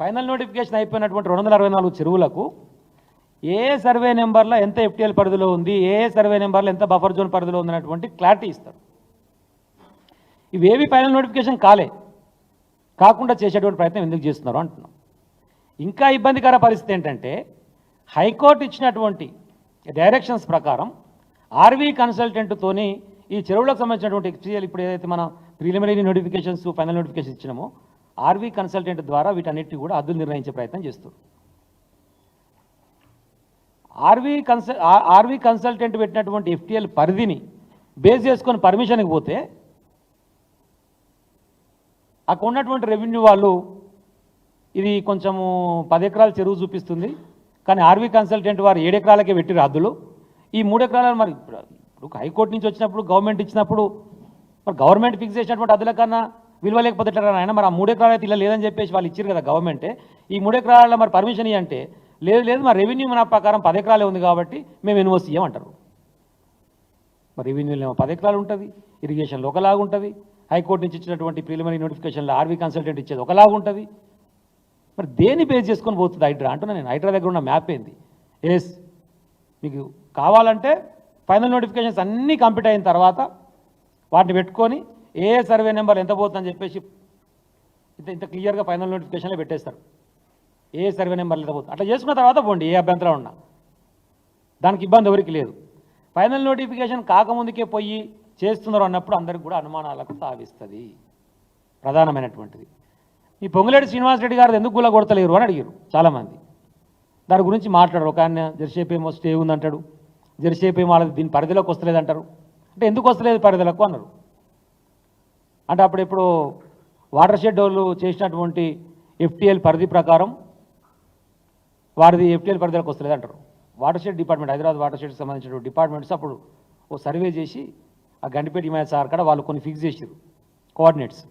Final notification అయిపోయినటువంటి రెండు వందల అరవై నాలుగు చెరువులకు ఏ సర్వే నెంబర్లో ఎంత ఎఫ్టీఎల్ పరిధిలో ఉంది ఏ సర్వే నెంబర్లో ఎంత బఫర్ జోన్ పరిధిలో ఉంది అనేటువంటి క్లారిటీ ఇస్తారు. ఇవేవి ఫైనల్ నోటిఫికేషన్ కాలే కాకుండా చేసేటువంటి ప్రయత్నం ఎందుకు చేస్తున్నారు అంటున్నాం. ఇంకా ఇబ్బందికర పరిస్థితి ఏంటంటే హైకోర్టు ఇచ్చినటువంటి డైరెక్షన్స్ ప్రకారం ఆర్వీ కన్సల్టెంట్తోని ఈ చెరువులకు సంబంధించినటువంటి ఎక్స్పీఎల్ ఇప్పుడు ఏదైతే మనం ప్రిలిమినరీ నోటిఫికేషన్స్ ఫైనల్ నోటిఫికేషన్ ఇచ్చినామో ఆర్వీ కన్సల్టెంట్ ద్వారా వీటన్నిటి కూడా హద్దులు నిర్ణయించే ప్రయత్నం చేస్తారు ఆర్వీ కన్సల్ ఆర్వీ కన్సల్టెంట్ పెట్టినటువంటి ఎఫ్టీఎల్ పరిధిని బేస్ చేసుకొని పర్మిషన్కి పోతే అక్కడ ఉన్నటువంటి రెవెన్యూ వాళ్ళు ఇది కొంచెము పది ఎకరాల చెరువు చూపిస్తుంది. కానీ ఆర్వీ కన్సల్టెంట్ వారు ఏడు ఎకరాలకే పెట్టిరు హద్దులు. ఈ మూడు ఎకరాలు మరి ఇప్పుడు హైకోర్టు నుంచి వచ్చినప్పుడు గవర్నమెంట్ ఇచ్చినప్పుడు మరి గవర్నమెంట్ ఫిక్స్ చేసినటువంటి హద్దుల కన్నా విలువ లేకపోతే ఎట్లా ఆయన మరి ఆ మూడు ఎకరాలు అయితే ఇలా లేదని చెప్పేసి వాళ్ళు ఇచ్చారు కదా గవర్నమెంటే ఈ మూడు ఎకరాల మరి పర్మిషన్ ఇవ్వంటే లేదు లేదు మా రెవెన్యూ మన ప్రకారం పది ఎకరాలే ఉంది కాబట్టి మేము ఎన్ఓసి ఇవ్వమంటారు మరి రెవెన్యూలో ఏమో పది ఎకరాలు ఉంటుంది ఇరిగేషన్లో ఒకలాగా ఉంటుంది హైకోర్టు నుంచి ఇచ్చినటువంటి ప్రిలిమినరీ నోటిఫికేషన్లో ఆర్వీ కన్సల్టెంట్ ఇచ్చేది ఒకలాగా ఉంటుంది. మరి దేన్ని బేస్ చేసుకొని పోతుంది హైడ్రా? అంటున్నా నేను హైడ్రా దగ్గర ఉన్న మ్యాప్ ఏంది? ఎస్ మీకు కావాలంటే ఫైనల్ నోటిఫికేషన్స్ అన్నీ కంప్లీట్ అయిన తర్వాత వాటిని పెట్టుకొని ఏ సర్వే నెంబర్ ఎంత పోతుందని చెప్పేసి ఇంత ఇంత క్లియర్గా ఫైనల్ నోటిఫికేషన్లో పెట్టేస్తారు. ఏ సర్వే నెంబర్ ఎంత పోతుంది? అట్లా చేసుకున్న తర్వాత పోండి ఏ అభ్యంతరం ఉన్నా. దానికి ఇబ్బంది ఎవరికి లేదు. ఫైనల్ నోటిఫికేషన్ కాకముందుకే పోయి చేస్తున్నారు అన్నప్పుడు అందరికి కూడా అనుమానాలకు తావిస్తుంది. ప్రధానమైనటువంటిది. ఈ పొంగులేటి శ్రీనివాసరెడ్డి గారు ఎందుకు గుల్ల కొడతలేరు అని అడిగారు చాలామంది. దాని గురించి మాట్లాడరు. ఒక ఆయన జెర్సేపేమో స్టే ఉందంటాడు. జెర్సేపేమో వాళ్ళది దీని పరిధిలోకి వస్తలేదు అంటారు అంటే ఎందుకు వస్తలేదు పరిధిలోకి అన్నారు. అంటే అప్పుడు ఇప్పుడు వాటర్ షెడ్ వాళ్ళు చేసినటువంటి ఎఫ్టీఎల్ పరిధి ప్రకారం వారిది ఎఫ్టీఎల్ పరిధిలోకి వస్తలేదు అంటారు. Water shed department Hyderabad water షెడ్కి సంబంధించిన డిపార్ట్మెంట్స్ అప్పుడు ఓ సర్వే చేసి ఆ గండిపేట హిమాయత్ సార్ కాడ వాళ్ళు కొన్ని ఫిక్స్ చేసారు కోఆర్డినేట్స్.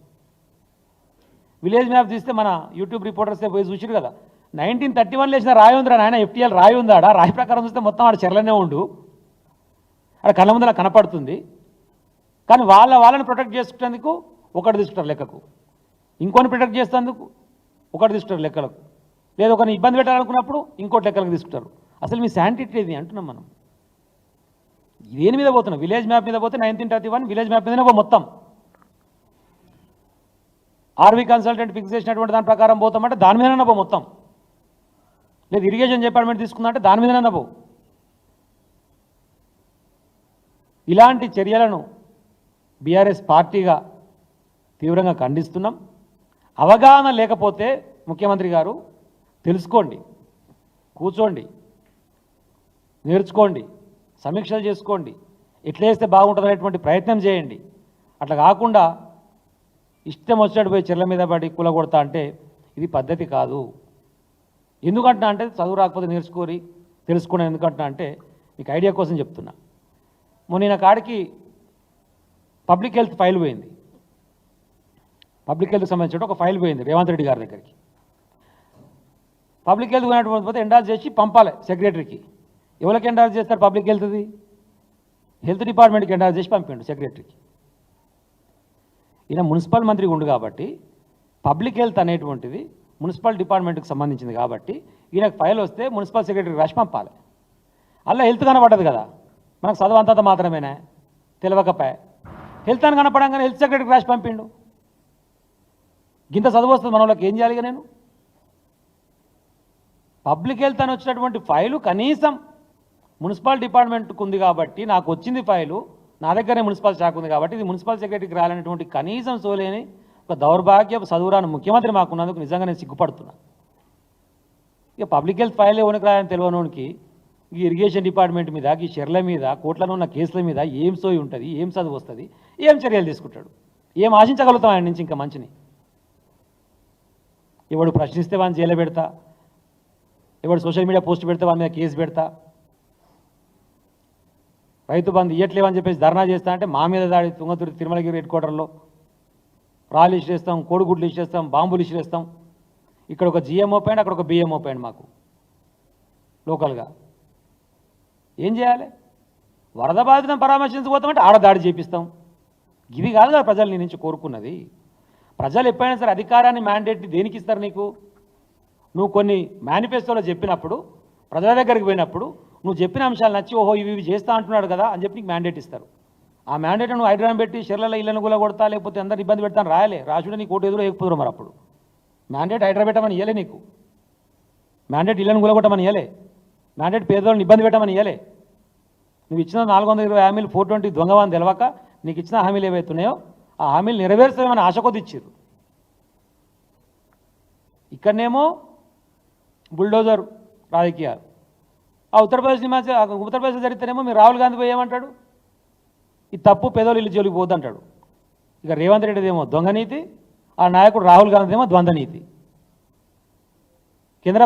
విలేజ్ మ్యాప్ తీస్తే మన యూట్యూబ్ రిపోర్టర్స్ పోయి చూసారు కదా నైన్టీన్ థర్టీ వన్ లేచిన రాయి ఉందిరా నాయన ఎఫ్టీఎల్ రాయి ఉందాడా రాయి ప్రకారం చూస్తే మొత్తం ఆడ చెరలనే ఉండు. అక్కడ కళ్ళ ముందర కనపడుతుంది. కానీ వాళ్ళ వాళ్ళని ప్రొటెక్ట్ చేసుకునేందుకు ఒకటి తీసుకుంటారు లెక్కకు. ఇంకొని ప్రొటెక్ట్ చేసేందుకు ఒకటి తీసుకుంటారు లెక్కలకు. లేదా ఒకరిని ఇబ్బంది పెట్టాలనుకున్నప్పుడు ఇంకోటి లెక్కలకు తీసుకుంటారు. అసలు మీ శాంటిటీ ఏది అంటున్నాం మనం? దేని మీద పోతున్నాం? విలేజ్ మ్యాప్ మీద పోతే nineteen thirty one village map మీదనే మొత్తం. ఆర్వీ కన్సల్టెంట్ ఫిక్స్ చేసినటువంటి దాని ప్రకారం పోతామంటే దాని మీదనే పో మొత్తం. లేదు ఇరిగేషన్ డిపార్ట్మెంట్ తీసుకుందంటే దాని మీదనే పో ఇలాంటి చర్యలను బీఆర్ఎస్ పార్టీగా తీవ్రంగా ఖండిస్తున్నాం. అవగాహన లేకపోతే ముఖ్యమంత్రి గారు తెలుసుకోండి కూర్చోండి నేర్చుకోండి సమీక్షలు చేసుకోండి ఎట్లా వేస్తే బాగుంటుంది అనేటువంటి ప్రయత్నం చేయండి. అట్లా కాకుండా ఇష్టం వచ్చినట్టు పోయి చెర్ల మీద పడి కుల కొడతా అంటే ఇది పద్ధతి కాదు. ఎందుకంటున్నా అంటే చదువు రాకపోతే నేర్చుకోరి తెలుసుకోండి ఎందుకంటున్నా అంటే మీకు ఐడియా కోసం చెప్తున్నా. మొన్న కాడికి పబ్లిక్ హెల్త్ ఫైల్ పోయింది. పబ్లిక్ హెల్త్కి సంబంధించిన ఒక ఫైల్ పోయింది రేవంత్ రెడ్డి గారి దగ్గరికి. పబ్లిక్ హెల్త్ పోయినటువంటి పోతే ఎండాల్ చేసి పంపాలి సెక్రటరీకి ఎవరికి ఎండాల్ చేస్తారు పబ్లిక్ హెల్త్ది హెల్త్ డిపార్ట్మెంట్కి ఎండాల్ చేసి పంపిండు సెక్రటరీకి ఈయన మున్సిపల్ మంత్రి ఉండు కాబట్టి పబ్లిక్ హెల్త్ అనేటువంటిది మున్సిపల్ డిపార్ట్మెంట్కి సంబంధించింది కాబట్టి ఈయనకు ఫైల్ వస్తే మున్సిపల్ సెక్రటరీకి రాసి పంపాలి. అలా హెల్త్ కనపడదు కదా. మనకు చదువు అంతంత మాత్రమేనా? తెలియకపోయా హెల్త్ అని కనపడంగానే హెల్త్ సెక్రటరీకి రాసి పంపిండు. గింత చదువు వస్తుంది మన వాళ్ళకి ఏం చేయాలిగా నేను? పబ్లిక్ హెల్త్ అని వచ్చినటువంటి ఫైలు కనీసం మున్సిపల్ డిపార్ట్మెంట్కి ఉంది కాబట్టి నాకు వచ్చింది ఫైలు నా దగ్గరే మున్సిపల్ శాఖ ఉంది కాబట్టి ఇది మున్సిపల్ సెక్రటరీకి రాలనేటువంటి కనీసం సోలేని ఒక దౌర్భాగ్య చదువురాని ముఖ్యమంత్రి మాకున్నందుకు నిజంగా నేను సిగ్గుపడుతున్నా. ఇక పబ్లిక్ హెల్త్ ఫైల్ ఎవరికి రాయని తెలియనోనికి ఈ ఇరిగేషన్ డిపార్ట్మెంట్ మీద ఈ షెర్ల మీద కోట్లలో ఉన్న కేసుల మీద ఏం సోయి ఉంటుంది ఏం చదువు వస్తుంది ఏం చర్యలు తీసుకుంటాడు? ఏం ఆశించగలుగుతాం ఆయన నుంచి ఇంకా మంచిని? ఎవడు ప్రశ్నిస్తే వాడిని జైలు పెడతా. ఎవడు సోషల్ మీడియా పోస్ట్ పెడితే వాని మీద కేసు పెడతా. రైతు బంధు ఇయ్యట్లేవని చెప్పేసి ధర్నా చేస్తా అంటే మా మీద దాడి తుంగతుడి తిరుమలగిరి హెడ్ క్వార్టర్లో. రాళ్ళు ఇచ్చేస్తాం కోడిగుడ్లు ఇచ్చేస్తాం బాంబులు ఇచ్చేస్తాం ఇక్కడ ఒక జిఎంఓ పాయింట్ అక్కడ ఒక బిఎంఓ పాయింట్ మాకు. లోకల్గా. ఏం చేయాలి? వరద బాధితం పరామర్శించబోతామంటే ఆడ దాడి చేపిస్తాం. ఇవి కాదు కదా ప్రజలు నీ నుంచి కోరుకున్నది. ప్రజలు ఎప్పుడైనా సరే అధికారాన్ని మ్యాండేట్ దేనికి ఇస్తారు నీకు? నువ్వు కొన్ని మేనిఫెస్టోలో చెప్పినప్పుడు ప్రజల దగ్గరికి పోయినప్పుడు నువ్వు చెప్పిన అంశాలు నచ్చి ఓహో ఇవి ఇవి చేస్తా అంటున్నాడు కదా అని చెప్పి నీకు మ్యాండేట్ ఇస్తారు. ఆ మ్యాండేట్ నువ్వు హైడ్రాన్ పెట్టి షెర్లలో ఇళ్ళను కూడా కొడతా లేకపోతే అందరు ఇబ్బంది పెడతాను రాయలే. రాజుడు నీకు కోటి ఎదురు వేయకపోదురు మరి అప్పుడు. మ్యాండేట్ హైడ్రా పెట్టమని ఇయ్యలే నీకు. మ్యాండేట్ ఇళ్ళను కూలగొట్టమని ఇయ్యలే. మ్యాండేట్ పేదవాళ్ళని ఇబ్బంది పెట్టమని ఇయ్యలే. నువ్వు ఇచ్చిన నాలుగు వందల ఇరవై హామీలు ఫోర్ ట్వంటీ దొంగవని తెలవక నీకు ఇచ్చిన హామీలు ఏవైతున్నాయో ఆ హామీలు నెరవేర్చామని ఆశ కొద్ది ఇచ్చారు ఇక్కడనేమో బుల్డోజర్ రాజకీయాలు. ఆ ఉత్తరప్రదేశ్ హిమాచల్ ఉత్తరప్రదేశ్ జరిగితేనేమో మీరు రాహుల్ గాంధీ పోయి ఏమంటాడు? ఈ తప్పు పేదోళ్ళు ఇల్లు జోలికి పోద్దంటాడు. ఇక రేవంత్ రెడ్డిదేమో దొంగనీతి ఆ నాయకుడు రాహుల్ గాంధీదేమో ఏమో నీతి. కేంద్ర